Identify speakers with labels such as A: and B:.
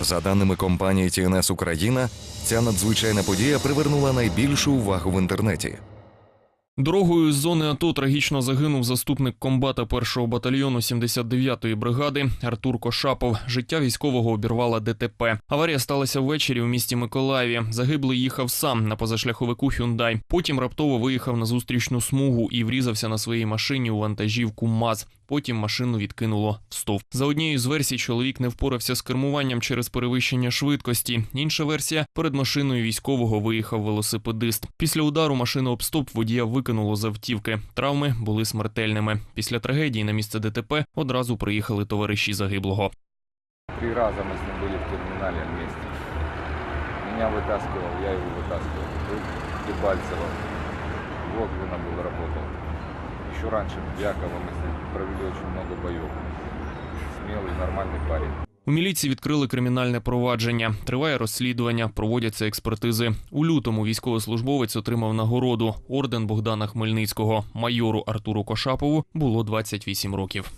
A: За даними компанії ТНС Україна, ця надзвичайна подія привернула найбільшу увагу в інтернеті.
B: Дорогою з зони АТО трагічно загинув заступник комбата першого батальйону 79-ї бригади Артур Кошапов. Життя військового обірвала ДТП. Аварія сталася ввечері в місті Миколаєві. Загиблий їхав сам на позашляховику Hyundai. Потім раптово виїхав на зустрічну смугу і врізався на своїй машині у вантажівку МАЗ. Потім машину відкинуло в стовп. За однією з версій, чоловік не впорався з кермуванням через перевищення швидкості. Інша версія перед машиною військового виїхав велосипедист. Після удару машину об стовп водія викинуло з автівки. Травми були смертельними. Після трагедії на місце ДТП одразу приїхали товариші загиблого.
C: Три раза мы с ним были в терминале вместе. Меня вытаскивал, я его вытаскивал. Был в Дебальцево. В Логвино был, работал. Еще раньше в Яково мы с ним провели очень много боев. Смелый, нормальный парень.
B: У міліції відкрили кримінальне провадження. Триває розслідування, проводяться експертизи. У лютому військовослужбовець отримав нагороду орден Богдана Хмельницького. Майору Артуру Кошапову було 28 років.